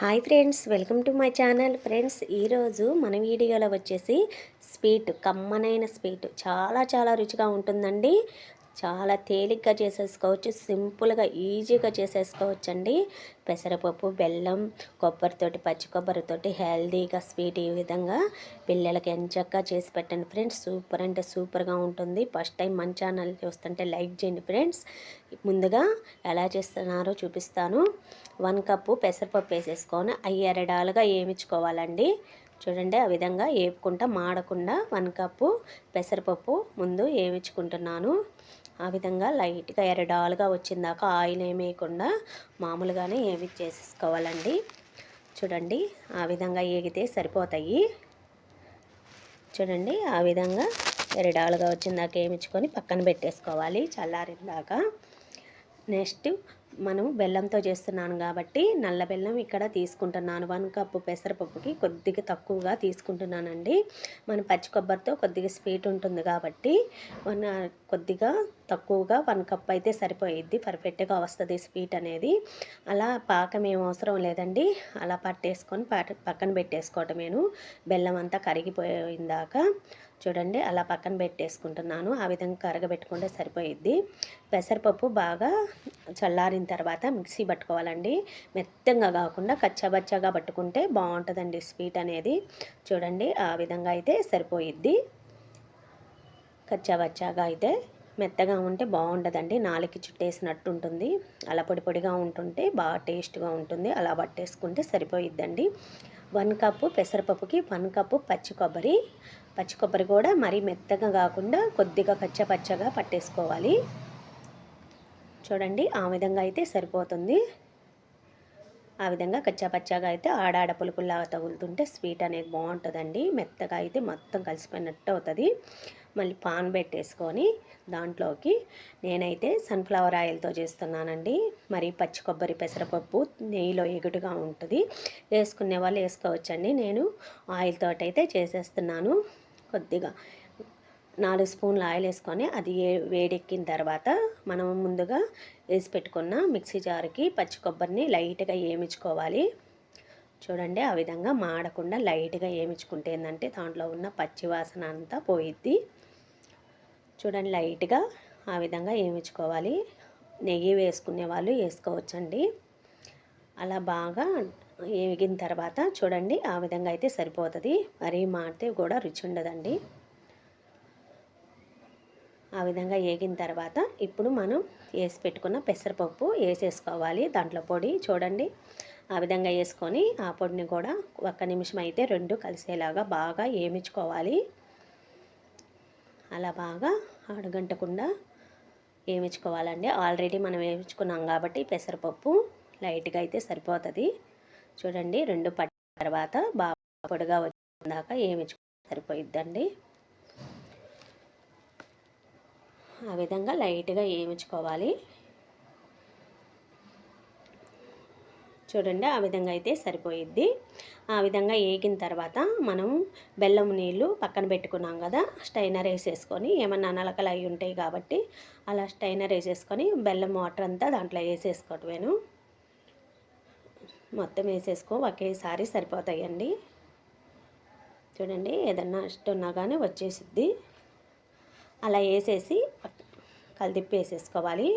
Hi friends welcome to my channel. Friends ఈరోజు మన వీడియోలో వచ్చేసి స్వీట్ కమ్మనైన స్వీట్. చాలా చాలా రుచిగా ఉంటుందండి. చాలా తేలిగ్గా చేసేసుకోవచ్చు. సింపుల్గా ఈజీగా చేసేసుకోవచ్చు అండి పెసరపప్పు బెల్లం కొబ్బరితోటి పచ్చి కొబ్బరితోటి హెల్దీగా స్వీట్ ఈ విధంగా పిల్లలకి ఎంచక్కా చేసి పెట్టండి ఫ్రెండ్స్. సూపర్ అంటే సూపర్గా ఉంటుంది. ఫస్ట్ టైం మన ఛానల్ చూస్తుంటే లైక్ చేయండి ఫ్రెండ్స్. ముందుగా ఎలా చేస్తున్నారో చూపిస్తాను. వన్ కప్పు పెసరపప్పు వేసేసుకొని అవి ఎరడాలుగా ఏమిచ్చుకోవాలండి చూడండి ఆ విధంగా వేపుకుంటా మాడకుండా వన్ కప్పు పెసరపప్పు ముందు వేయించుకుంటున్నాను ఆ విధంగా లైట్గా ఎరడాలుగా వచ్చిందాక ఆయిల్ ఏమేయకుండా మామూలుగానే ఏమి చేసేసుకోవాలండి చూడండి ఆ విధంగా ఏగితే సరిపోతాయి. చూడండి ఆ విధంగా ఎరడాలుగా వచ్చిందాక ఏమిచ్చుకొని పక్కన పెట్టేసుకోవాలి చల్లారిందాక నెక్స్ట్ మనం బెల్లంతో చేస్తున్నాను కాబట్టి నల్ల బెల్లం ఇక్కడ తీసుకుంటున్నాను. వన్ కప్పు పెసరపప్పుకి కొద్దిగా తక్కువగా తీసుకుంటున్నానండి. మన పచ్చి కొబ్బరితో కొద్దిగా స్వీట్ ఉంటుంది కాబట్టి వన్ కొద్దిగా తక్కువగా వన్ కప్ అయితే సరిపోయిద్ది. పర్ఫెక్ట్గా వస్తుంది స్వీట్ అనేది. అలా పాకం ఏం అవసరం లేదండి. అలా పట్టేసుకొని పక్కన పెట్టేసుకోవటమేను. బెల్లం అంతా కరిగిపోయిందాక చూడండి అలా పక్కన పెట్టేసుకుంటున్నాను. ఆ విధంగా కరగబెట్టుకుంటే సరిపోయిద్ది. పెసరపప్పు బాగా చల్లారిన తర్వాత మిక్సీ పట్టుకోవాలండి. మెత్తంగా కాకుండా కచ్చాబచ్చాగా పట్టుకుంటే బాగుంటుందండి స్వీట్ అనేది. చూడండి ఆ విధంగా అయితే సరిపోయిద్ది. కచ్చాబచ్చాగా అయితే మెత్తగా ఉంటే బాగుంటుందండి నాలుగు చుట్టేసినట్టు ఉంటుంది. అలా పొడి పొడిగా ఉంటుంటే బాగా టేస్ట్గా ఉంటుంది. అలా పట్టేసుకుంటే సరిపోయిద్దండి. వన్ కప్పు పెసరపప్పుకి వన్ కప్పు పచ్చి కొబ్బరి పచ్చి కొబ్బరి కూడా మరీ మెత్తగా కాకుండా కొద్దిగా పచ్చపచ్చగా పట్టేసుకోవాలి. చూడండి ఆ విధంగా అయితే సరిపోతుంది. ఆ విధంగా కచ్చాపచ్చాగా అయితే ఆడాడ పులుకుల్లా తగులుతుంటే స్వీట్ అనేది బాగుంటుందండి. మెత్తగా అయితే మొత్తం కలిసిపోయినట్టు అవుతుంది. మళ్ళీ పాన్ పెట్టేసుకొని దాంట్లోకి నేనైతే సన్ఫ్లవర్ ఆయిల్తో చేస్తున్నానండి. మరి పచ్చి కొబ్బరి పెసరపప్పు నెయ్యిలో ఎగుటుగా ఉంటుంది. వేసుకునే వాళ్ళు వేసుకోవచ్చండి. నేను ఆయిల్తో అయితే చేసేస్తున్నాను. కొద్దిగా నాలుగు స్పూన్లు ఆయిల్ వేసుకొని అది వేడెక్కిన తర్వాత మనం ముందుగా వేసి పెట్టుకున్న మిక్సీ జార్కి పచ్చి కొబ్బరిని లైట్గా ఏమిచ్చుకోవాలి చూడండి ఆ విధంగా మాడకుండా లైట్గా ఏమిచ్చుకుంటే ఏంటంటే దాంట్లో ఉన్న పచ్చి వాసన అంతా పోయిద్ది. చూడండి లైట్గా ఆ విధంగా ఏమించుకోవాలి. నెయ్యి వేసుకునే వాళ్ళు వేసుకోవచ్చండి. అలా బాగా వేగిన తర్వాత చూడండి ఆ విధంగా అయితే సరిపోతుంది. మరీ మాడితే కూడా రుచి ఉండదండి. ఆ విధంగా వేగిన తర్వాత ఇప్పుడు మనం వేసి పెట్టుకున్న పెసరపప్పు వేసేసుకోవాలి దాంట్లో పొడి. చూడండి ఆ విధంగా వేసుకొని ఆ పొడిని కూడా ఒక్క నిమిషం అయితే రెండు కలిసేలాగా బాగా ఏమిచ్చుకోవాలి అలా బాగా అడగంటకుండా వేయించుకోవాలండి ఆల్రెడీ మనం వేయించుకున్నాం కాబట్టి పెసరపప్పు లైట్గా అయితే సరిపోతుంది. చూడండి రెండు పట్టిన తర్వాత బాగా పొడిగా వచ్చిందాక వేయించుకో సరిపోయిద్దండి. ఆ విధంగా లైట్గా వేయించుకోవాలి చూడండి ఆ విధంగా అయితే సరిపోయిద్ది. ఆ విధంగా వేగిన తర్వాత మనం బెల్లం నీళ్ళు పక్కన పెట్టుకున్నాం కదా స్టైనర్ వేసేసుకొని ఏమన్నా నలకలు అయి ఉంటాయి కాబట్టి అలా స్టైనర్ వేసేసుకొని బెల్లం వాటర్ అంతా దాంట్లో వేసేసుకోవటమేను. మొత్తం వేసేసుకో. ఒకేసారి సరిపోతాయండి. చూడండి ఏదన్నా ఇష్టం ఉన్నా కానీ వచ్చేసిద్ది. అలా వేసేసి కలిదిప్పి వేసేసుకోవాలి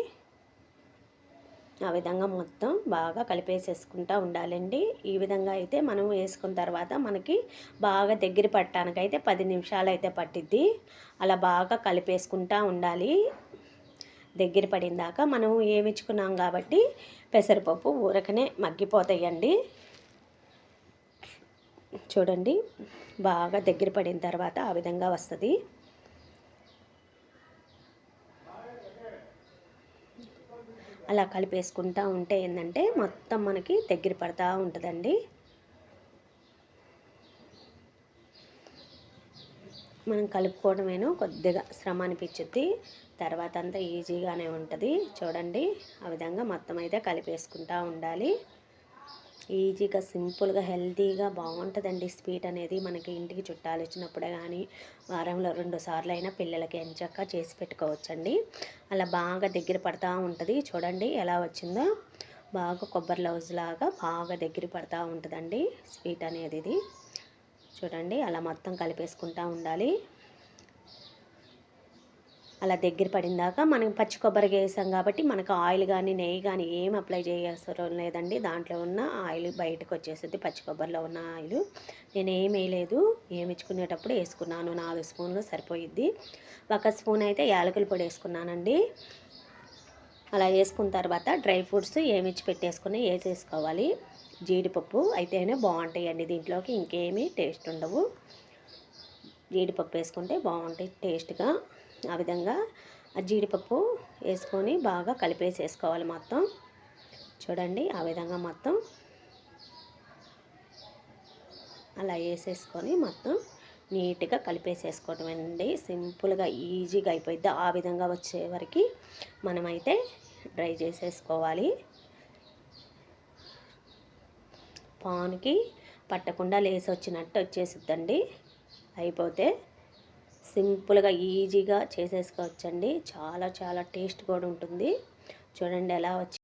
ఆ విధంగా మొత్తం బాగా కలిపేసేసుకుంటూ ఉండాలండి. ఈ విధంగా అయితే మనం వేసుకున్న తర్వాత మనకి బాగా దగ్గర పట్టడానికైతే పది నిమిషాలు అయితే పట్టిద్ది. అలా బాగా కలిపేసుకుంటూ ఉండాలి. దగ్గర పడిందాక మనం ఏమిచ్చుకున్నాం కాబట్టి పెసరపప్పు ఊరకనే మగ్గిపోతాయండి. చూడండి బాగా దగ్గర పడిన తర్వాత ఆ విధంగా వస్తుంది. అలా కలిపేసుకుంటూ ఉంటే ఏంటంటే మొత్తం మనకి దగ్గర పడతా ఉంటుందండి. మనం కలుపుకోవడమేనో కొద్దిగా శ్రమ అనిపించుద్ది తర్వాత అంతా ఈజీగానే ఉంటుంది. చూడండి ఆ విధంగా మొత్తం అయితే కలిపేసుకుంటూ ఉండాలి. ఈజీగా సింపుల్గా హెల్తీగా బాగుంటుందండి స్వీట్ అనేది. మనకి ఇంటికి చుట్టాలు వచ్చినప్పుడే కానీ వారంలో రెండు సార్లు అయినా పిల్లలకి ఎంచక్క చేసి పెట్టుకోవచ్చండి. అలా బాగా దగ్గర పడతా ఉంటుంది. చూడండి ఎలా వచ్చిందో. బాగా కొబ్బరి లౌజ్ లాగా బాగా దగ్గర పడతా ఉంటుందండి స్వీట్ అనేది ఇది. చూడండి అలా మొత్తం కలిపేసుకుంటూ ఉండాలి. అలా దగ్గర పడిందాక మనం పచ్చి కొబ్బరికి వేసాం కాబట్టి మనకు ఆయిల్ కానీ నెయ్యి కానీ ఏం అప్లై చేయాల్సిన లేదండి. దాంట్లో ఉన్న ఆయిల్ బయటకు వచ్చేస్తుంది పచ్చి కొబ్బరిలో ఉన్న ఆయిల్. నేను ఏం వేయలేదు ఏమిచ్చుకునేటప్పుడు వేసుకున్నాను. నాలుగు స్పూన్లు సరిపోయిద్ది. ఒక స్పూన్ అయితే యాలకుల పొడి వేసుకున్నానండి. అలా వేసుకున్న తర్వాత డ్రై ఫ్రూట్స్ ఏమిచ్చి పెట్టేసుకుని వేసేసుకోవాలి. జీడిపప్పు అయితేనే బాగుంటాయండి దీంట్లోకి ఇంకేమీ టేస్ట్ ఉండవు. జీడిపప్పు వేసుకుంటే బాగుంటాయి టేస్ట్గా. ఆ విధంగా ఆ జీడిపప్పు వేసుకొని బాగా కలిపేసేసుకోవాలి మొత్తం. చూడండి ఆ విధంగా మొత్తం. అలా వేసేసుకొని మొత్తం నీట్గా కలిపేసేసుకోవటం అండి. సింపుల్గా ఈజీగా అయిపోయిద్ది. ఆ విధంగా వచ్చే వరకు మనమైతే డ్రై చేసేసుకోవాలి. పాన్కి పట్టకుండా లేసి వచ్చినట్టు వచ్చేసిద్దండి. అయిపోతే సింపుల్గా ఈజీగా చేసేసుకోవచ్చండి. చాలా చాలా టేస్ట్ కూడా ఉంటుంది. చూడండి ఎలా వచ్చి